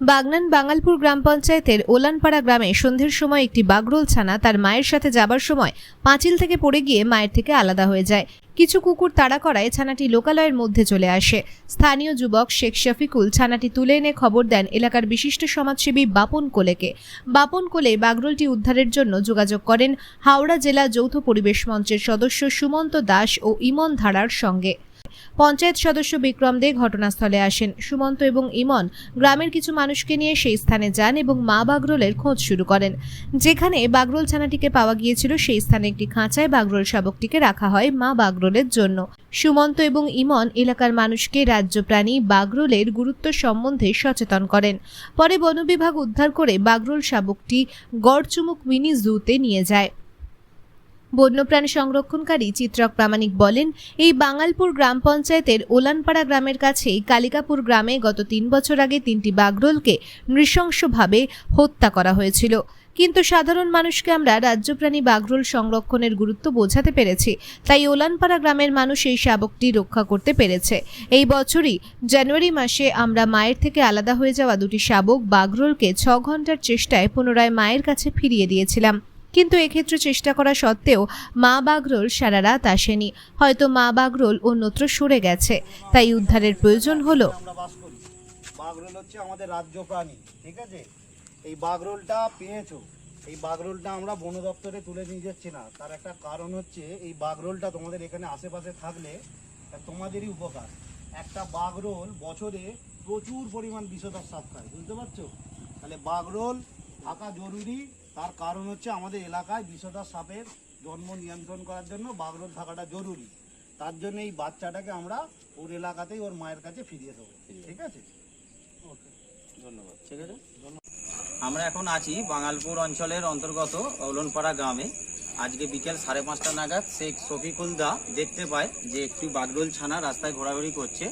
বাগনান বাঙালপুর গ্রাম পঞ্চায়েতের ওলানপাড়া গ্রামে সন্ধ্যের সময় একটি বাগরোল ছানা তার মায়ের সাথে যাবার সময় পাঁচিল থেকে পড়ে গিয়ে মায়ের থেকে আলাদা হয়ে যায়। কিছু কুকুর তাড়া করায় ছানাটি লোকালয়ের মধ্যে চলে আসে। স্থানীয় যুবক শেখ শফিকুল ছানাটি তুলে এনে খবর দেন এলাকার বিশিষ্ট সমাজসেবী বাপন কোলেকে। বাপন কোলে বাগরোলটি উদ্ধারের জন্য যোগাযোগ করেন হাওড়া জেলা যৌথ পরিবেশ মঞ্চের সদস্য সুমন্ত দাস ও ইমন ধারার সঙ্গে। পঞ্চায়েত সদস্য বিক্রম দে ঘটনাস্থলে আসেন। সুমন্ত এবং ইমন গ্রামের কিছু মানুষকে নিয়ে সেই স্থানে যান এবং মা বাগরোলের খোঁজ শুরু করেন। যেখানে বাগরোল ছানাটিকে পাওয়া গিয়েছিল, সেই স্থানে একটি খাঁচায় বাগরোল শাবকটিকে রাখা হয় মা বাগরোলের জন্য। সুমন্ত এবং ইমন এলাকার মানুষকে রাজ্য প্রাণী বাগরোলের গুরুত্ব সম্বন্ধে সচেতন করেন। পরে বন বিভাগ উদ্ধার করে বাগরোল শাবকটি গড়চুমুক মিনি জুতে নিয়ে যায়। বন্যপ্রাণ সংরক্ষণকারী চিত্রক প্রামাণিক বলেন, এই বাঙালপুর গ্রাম পঞ্চায়েতের ওলানপাড়া গ্রামের কাছেই কালিকাপুর গ্রামে গত তিন বছর আগে তিনটি বাগরোলকে নৃশংসভাবে হত্যা করা হয়েছিল। কিন্তু সাধারণ মানুষকে আমরা রাজ্যপ্রাণী বাগরোল সংরক্ষণের গুরুত্ব বোঝাতে পেরেছি, তাই ওলানপাড়া গ্রামের মানুষ এই শাবকটি রক্ষা করতে পেরেছে। এই বছরই জানুয়ারি মাসে আমরা মায়ের থেকে আলাদা হয়ে যাওয়া দুটি শাবক বাগরোলকে ছ ঘণ্টার চেষ্টায় পুনরায় মায়ের কাছে ফিরিয়ে দিয়েছিলাম। কিন্তু এক্ষেত্রে চেষ্টা করা সত্ত্বেও মা বাগরোল সারা রাত আসেনি। হয়তো মা বাগরোল অন্যত্র সরে গেছে। তাই উদ্ধারের প্রয়োজন হলো। বাগরোল হচ্ছে আমাদের রাজ্য প্রাণী, ঠিক আছে? এই বাগরোলটা পেয়েছ। এই বাগরোলটা আমরা বন দপ্তরে তুলে নিয়ে যাচ্ছি না। তার একটা কারণ হচ্ছে, এই বাগরোলটা তোমাদের এখানে আশেপাশে থাকলে তোমাদেরই উপকার। একটা বাগরোল বছরে প্রচুর পরিমাণ বিষধর সাপ খায়, বুঝতে পারছ? তাহলে বাগরোল থাকা জরুরি তার কারণ হচ্ছে আমাদের এলাকায় বিষধর সাপের জন্ম নিয়ন্ত্রণ করার জন্য বাগরোল থাকাটা জরুরি। তার জন্য এই বাচ্চাটাকে আমরা ওর এলাকাতেই ওর মায়ের কাছে ফিরিয়ে দেবো। ঠিক আছে? ধন্যবাদ। ঠিক আছে? আমরা এখন আছি বাঙালপুর অঞ্চলের অন্তর্গত ওলনপাড়া গ্রামে। আজকে বিকেল সাড়ে পাঁচটা নাগাদ শেখ শফিকুল দা দেখতে পায় যে একটি বাগরোল ছানা রাস্তায় ঘোরাঘুরি করছে।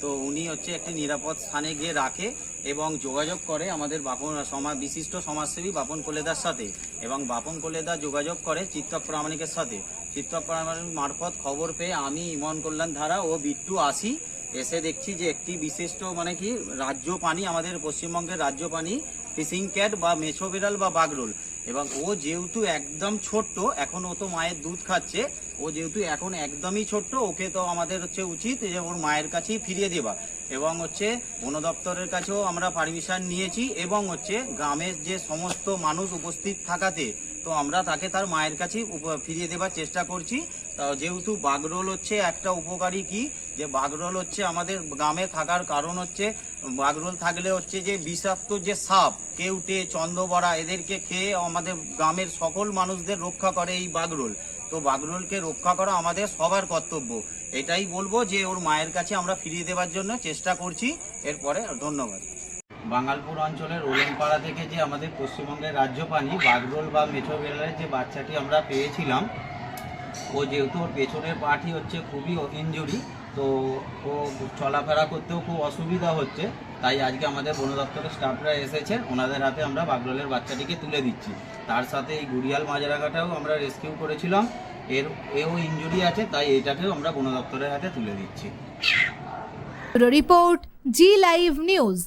তো উনি হচ্ছে একটি নিরাপদ স্থানে গিয়ে রাখে এবং যোগাযোগ করে আমাদের বাপন সমাজ বিশিষ্ট সমাজসেবী বাপন কোলেদার সাথে এবং বাপন কোলেদা যোগাযোগ করে চিত্তক প্রামাণিকের সাথে। চিত্তক প্রামাণিক মারফত খবর পেয়ে আমি ইমন কল্যাণ ধারা ও বিট্টু আসি। এসে দেখছি যে একটি বিশিষ্ট মানে কি রাজ্য পানি আমাদের পশ্চিমবঙ্গের রাজ্য পানি ফিশিং ক্যাট বা মেছো বিড়াল বা বাগরোল। এবং ও যেহেতু একদম ছোট্ট, এখন ও তো মায়ের দুধ খাচ্ছে, ও যেহেতু এখন একদমই ছোট্ট, ওকে তো আমাদের হচ্ছে উচিত যে ওর মায়ের কাছেই ফিরিয়ে দেবা এবং হচ্ছে বন দপ্তরের কাছেও আমরা পারমিশন নিয়েছি এবং হচ্ছে গ্রামের যে সমস্ত মানুষ উপস্থিত থাকাতে, তো আমরা তাকে তার মায়ের কাছেই ফিরিয়ে দেবার চেষ্টা করছি। যেহেতু বাগরোল হচ্ছে একটা উপকারী কি? যে বাগরোল হচ্ছে আমাদের গ্রামে থাকার কারণ হচ্ছে, বাগরোল থাকলে হচ্ছে যে বিষাক্ত যে সাপ, কেউটে, চন্দ্রবড়া, এদেরকে খেয়ে আমাদের গ্রামের সকল মানুষদের রক্ষা করে এই বাগরোল। তো বাগরোলকে রক্ষা করা আমাদের সবার কর্তব্য। এটাই বলব যে ওর মায়ের কাছে আমরা ফিরিয়ে দেওয়ার জন্য চেষ্টা করছি। এরপরে ধন্যবাদ। বাঙালপুর অঞ্চলের ওলেনপাড়া থেকে যে আমাদের পশ্চিমবঙ্গের রাজ্য বাগরোল বা মেঠো বেলারের যে বাচ্চাটি আমরা পেয়েছিলাম ও যেহেতু ওর পেছনের পাটি হচ্ছে খুবই ইঞ্জুরি তো ও চলাফেরা করতেও খুব অসুবিধা হচ্ছে। তাই আজকে আমাদের বন দপ্তরের স্টাফরা এসেছে ওনাদের হাতে আমরা বাগরোলের বাচ্চাটিকে তুলে দিচ্ছি। তার সাথে এই গুড়িয়াল মাজরাঘাটাও আমরা রেস্কিউ করেছিলাম। এর, এও ইঞ্জুরি আছে, তাই এটাকেও আমরা বন দপ্তরের হাতে তুলে দিচ্ছি। Report Zee live news.